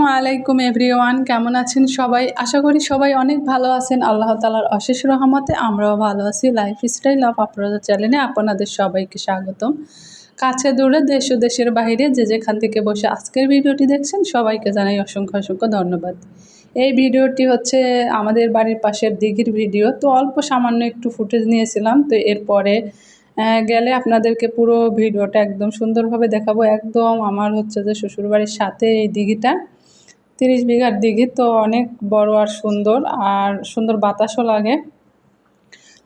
আসসালামু আলাইকুম এভরিওয়ান, কেমন আছেন সবাই? আশা করি সবাই অনেক ভালো আছেন। আল্লাহ তালার অশেষ রহমতে আমরাও ভালো আছি। লাইফ স্টাইল অফ আপনাদের চ্যানেলে আপনাদের সবাইকে স্বাগতম। কাছে দূরে, দেশ ও দেশের বাইরে যে যেখান থেকে বসে আজকের ভিডিওটি দেখছেন, সবাইকে জানাই অসংখ্য অসংখ্য ধন্যবাদ। এই ভিডিওটি হচ্ছে আমাদের বাড়ির পাশের দিঘির ভিডিও। তো অল্প সামান্য একটু ফুটেজ নিয়েছিলাম, তো এরপরে গেলে আপনাদেরকে পুরো ভিডিওটা একদম সুন্দরভাবে দেখাবো। একদম আমার হচ্ছে যে শ্বশুরবাড়ির সাথে এই দিঘিটা। তিরিশ বিঘার দিঘি তো অনেক বড় আর সুন্দর আর সুন্দর বাতাসও লাগে।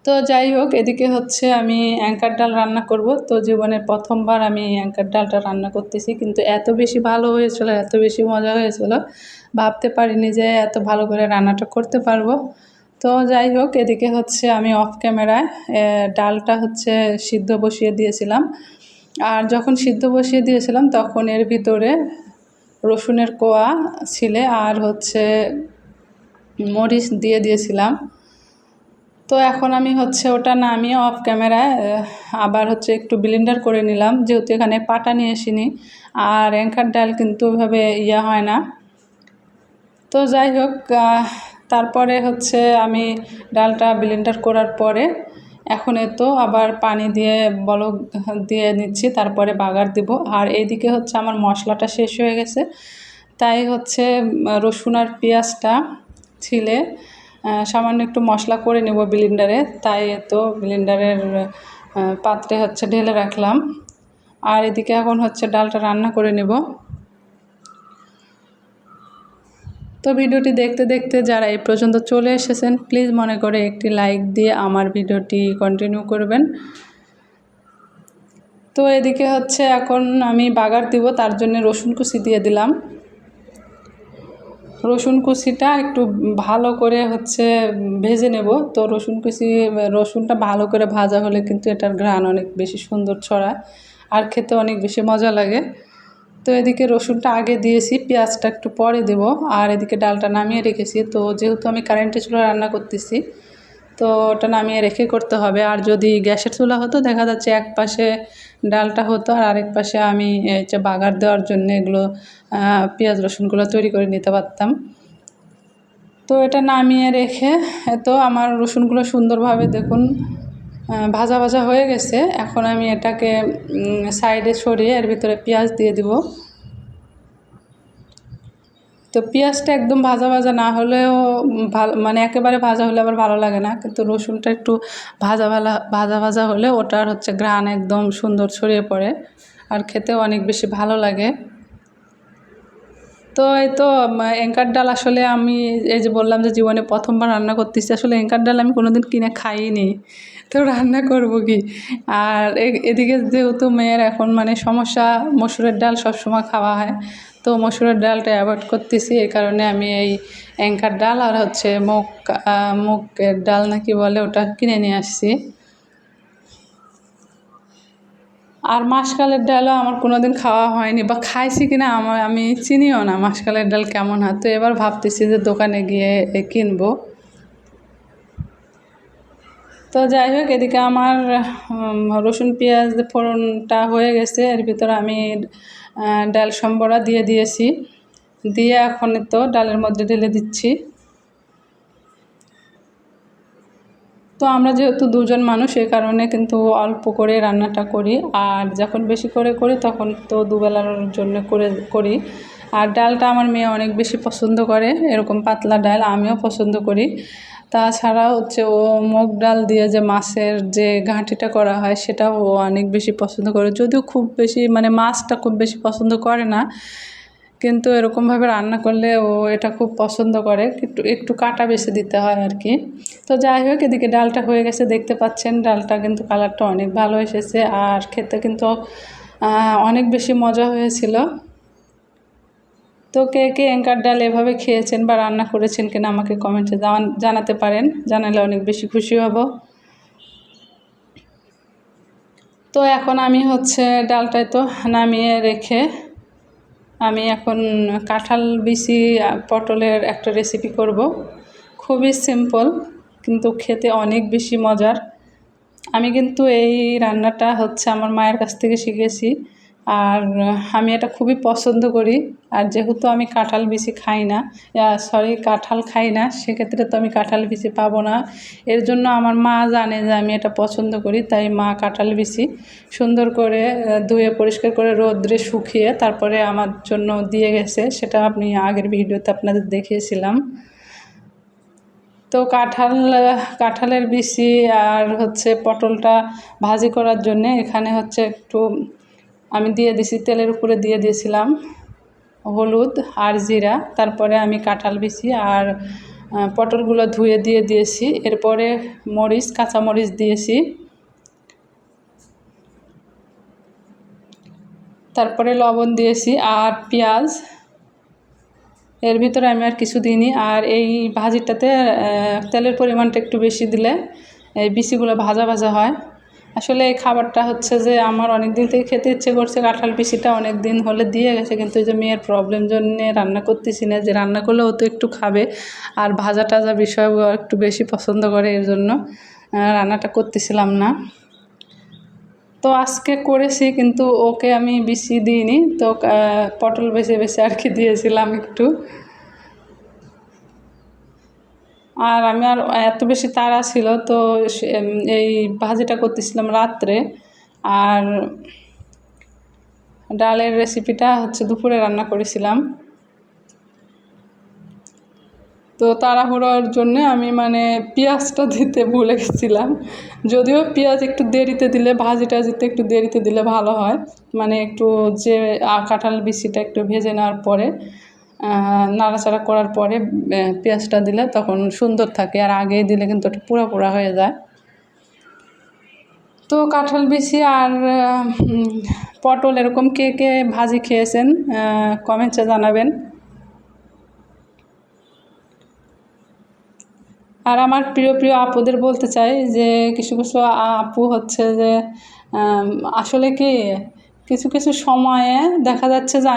তো যাই হোক, এদিকে হচ্ছে আমি অ্যাঙ্কার ডাল রান্না করব। তো জীবনের প্রথমবার আমি অ্যাঙ্কার ডালটা রান্না করতেছি, কিন্তু এত বেশি ভালো হয়েছিল, এত বেশি মজা হয়েছিল, ভাবতে পারিনি যে এত ভালো করে রান্নাটা করতে পারব। তো যাই হোক, এদিকে হচ্ছে আমি অফ ক্যামেরায় ডালটা হচ্ছে সিদ্ধ বসিয়ে দিয়েছিলাম। আর যখন সিদ্ধ বসিয়ে দিয়েছিলাম, তখন এর ভিতরে রসুনের কোয়া ছিলে আর হচ্ছে মরিচ দিয়ে দিয়েছিলাম। তো এখন আমি হচ্ছে ওটা নামিয়ে অফ ক্যামেরায় আবার হচ্ছে একটু ব্লেন্ডার করে নিলাম, যেহেতু এখানে পাটা নিয়ে আসিনি। আর অ্যাঙ্কার ডাল কিন্তু ওইভাবে ইয়া হয় না। তো যাই হোক তারপরে হচ্ছে আমি ডালটা ব্লেন্ডার করার পরে এখন তো আবার পানি দিয়ে, বলক দিয়ে নিচ্ছি, তারপরে বাগার দিব। আর এইদিকে হচ্ছে আমার মশলাটা শেষ হয়ে গেছে। তাই হচ্ছে রসুন আর পেঁয়াজটা ছিলে সামান্য একটু মশলা করে নেব ব্লেন্ডারে। তাই তো ব্লেন্ডারের পাত্রে হচ্ছে ঢেলে রাখলাম। আর এদিকে এখন হচ্ছে ডালটা রান্না করে নেব। তো ভিডিওটি দেখতে দেখতে যারা এই পর্যন্ত চলে এসেছেন প্লিজ মনে করে একটি লাইক দিয়ে আমার ভিডিওটি কন্টিনিউ করবেন। তো এদিকে হচ্ছে এখন আমি বাগার দিব, তার জন্য রসুন কুচি দিয়ে দিলাম। রসুন কুচিটা একটু ভালো করে হচ্ছে ভেজে নেব। তো রসুন কুচি, রসুনটা ভালো করে ভাজা হলে কিন্তু এটার ঘ্রাণ অনেক বেশি সুন্দর ছড়ায়, আর খেতে অনেক বেশি মজা লাগে। তো এদিকে রসুনটা আগে দিয়েছি, পেঁয়াজটা একটু পরে দেব। আর এদিকে ডালটা নামিয়ে রেখেছি। তো যেহেতু আমি কারেন্টের চুলা রান্না করতেছি, তো ওটা নামিয়ে রেখে করতে হবে। আর যদি গ্যাসের চুলা হতো, দেখা যাচ্ছে এক পাশে ডালটা হতো আর আরেক পাশে আমি যে বাগার দেওয়ার জন্য এগুলো পেঁয়াজ রসুনগুলো তৈরি করে নিতে পারতাম। তো এটা নামিয়ে রেখে তো আমার রসুনগুলো সুন্দরভাবে দেখুন ভাজা ভাজা হয়ে গেছে। এখন আমি এটাকে সাইডে সরিয়ে এর ভিতরে পেঁয়াজ দিয়ে দিব। তো পেঁয়াজটা একদম ভাজা ভাজা না হলেও ভালো মানে একেবারে ভাজা হলে আবার ভালো লাগে না। কিন্তু রসুনটা একটু ভাজা ভালা, ভাজা ভাজা হলে ওটার হচ্ছে ঘ্রাণ একদম সুন্দর ছড়িয়ে পড়ে আর খেতেও অনেক বেশি ভালো লাগে। তো এই তো এঙ্কার ডাল আসলে আমি এই যে বললাম যে জীবনে প্রথমবার রান্না করতেছি, আসলে এঙ্কার ডাল আমি কোনোদিন কিনে খাইনি। তো রান্না করব কি? আর এদিকে যেহেতু মেয়ের এখন মানে সমস্যা, মসুরের ডাল সবসময় খাওয়া হয়, তো মসুরের ডালটা অ্যাভয়েড করতেছি এই কারণে আমি এই অ্যাঙ্কার ডাল আর হচ্ছে মুগ মুগের ডাল নাকি বলে ওটা কিনে নিয়ে আসছি। আর মাসকালের ডালও আমার কোনোদিন খাওয়া হয়নি বা খাইছি কিনা আমার, আমি চিনিও না মাসকালের ডাল কেমন হয়, তো এবার ভাবতেছি যে দোকানে গিয়ে কিনবো। তো যাই হোক, এদিকে আমার রসুন, পেঁয়াজ ফোড়নটা হয়ে গেছে। এর ভিতরে আমি ডাল সম্বরা দিয়ে দিয়েছি। দিয়ে এখন তো ডালের মধ্যে ঢেলে দিচ্ছি। তো আমরা যেহেতু দুজন মানুষ এই কারণে কিন্তু অল্প করে রান্নাটা করি। আর যখন বেশি করে করি, তখন তো দুবেলার জন্য করে, করি। আর ডালটা আমার মেয়ে অনেক বেশি পছন্দ করে, এরকম পাতলা ডাল, আমিও পছন্দ করি। তাছাড়া হচ্ছে ও মুগ ডাল দিয়ে যে মাছের যে ঘাঁটিটা করা হয়, সেটাও ও অনেক বেশি পছন্দ করে। যদিও খুব বেশি মানে মাছটা খুব বেশি পছন্দ করে না কিন্তু এরকমভাবে রান্না করলে ও এটা খুব পছন্দ করে। একটু একটু কাটা বেশি দিতে হয় আর কি। তো যাই হোক, এদিকে ডালটা হয়ে গেছে, দেখতে পাচ্ছেন ডালটা কিন্তু কালারটা অনেক ভালো এসেছে আর খেতে কিন্তু অনেক বেশি মজা হয়েছিল। তো কে কে এঙ্কার ডাল এভাবে খেয়েছেন বা রান্না করেছেন কিনা আমাকে কমেন্টে জানাতে পারেন। জানালে অনেক বেশি খুশি হব। তো এখন আমি হচ্ছে ডালটায় তো নামিয়ে রেখে আমি এখন কাঁঠাল বিচি পটলের একটা রেসিপি করব। খুবই সিম্পল কিন্তু খেতে অনেক বেশি মজার। আমি কিন্তু এই রান্নাটা হচ্ছে আমার মায়ের কাছ থেকে শিখেছি। আর আমি এটা খুবই পছন্দ করি। আর যেহেতু আমি কাঁঠাল বিচি খাই না সরি কাঁঠাল খাই না, সেক্ষেত্রে তো আমি কাঁঠাল বিচি পাবো না। এর জন্য আমার মা জানে যে আমি এটা পছন্দ করি, তাই মা কাঁঠাল বিচি সুন্দর করে ধুয়ে পরিষ্কার করে রোদ্রে শুকিয়ে তারপরে আমার জন্য দিয়ে গেছে। সেটা আপনি আগের ভিডিওতে আপনাদের দেখিয়েছিলাম। তো কাঁঠাল কাঁঠালের বিচি আর হচ্ছে পটলটা ভাজি করার জন্যে এখানে হচ্ছে একটু আমি দিয়ে দিছি, তেলের উপরে দিয়ে দিয়েছিলাম হলুদ আর জিরা। তারপরে আমি কাঁঠাল বিচি আর পটলগুলো ধুয়ে দিয়ে দিয়েছি। এরপরে মরিচ, কাঁচা মরিচ দিয়েছি। তারপরে লবণ দিয়েছি আর পেঁয়াজ। এর ভিতরে আমি আর কিছু দিইনি। আর এই ভাজিটাতে তেলের পরিমাণটা একটু বেশি দিলে এই বিচিগুলো ভাজা ভাজা হয়। আসলে এই খাবারটা হচ্ছে যে আমার অনেক দিন থেকে খেতে ইচ্ছে করছে, কাঁঠাল বিচিটা অনেক দিন হলে দিয়ে গেছে, কিন্তু এই যে মেয়ের প্রবলেম জন্যে রান্না করতেছি না, যে রান্না করলেও তো একটু খাবে, আর ভাজা টাজা বিষয় একটু বেশি পছন্দ করে, এর জন্য রান্নাটা করতেছিলাম না। তো আজকে করেছি, কিন্তু ওকে আমি বিচি দিইনি, তো পটল বেছে বেছে আর কি দিয়েছিলাম একটু। আর আমি আর এত বেশি তাড়া ছিল, তো এই ভাজিটা করতেছিলাম রাত্রে। আর ডালের রেসিপিটা হচ্ছে দুপুরে রান্না করেছিলাম। তো তাড়াহুড়োর জন্যে আমি মানে পেঁয়াজটা দিতে ভুলে গেছিলাম। যদিও পেঁয়াজ একটু দেরিতে দিলে, ভাজিটা টাজিতে একটু দেরিতে দিলে ভালো হয়। মানে একটু যে কাঁঠাল বিচিটা একটু ভেজে নেওয়ার পরে। নাড়াচাড়া করার পরে পেঁয়াজটা দিলে তখন সুন্দর থাকে। আর আগে দিলে কিন্তু একটু পোড়া পোড়া হয়ে যায়। তো কাঁঠাল বিচি আর পটল এরকম কে কে ভাজি খেয়েছেন কমেন্টসে জানাবেন। আর আমার প্রিয় প্রিয় আপুদের বলতে চাই যে, কিছু কিছু আপু হচ্ছে যে আসলে কি, কিছু কিছু সময়ে দেখা যাচ্ছে যে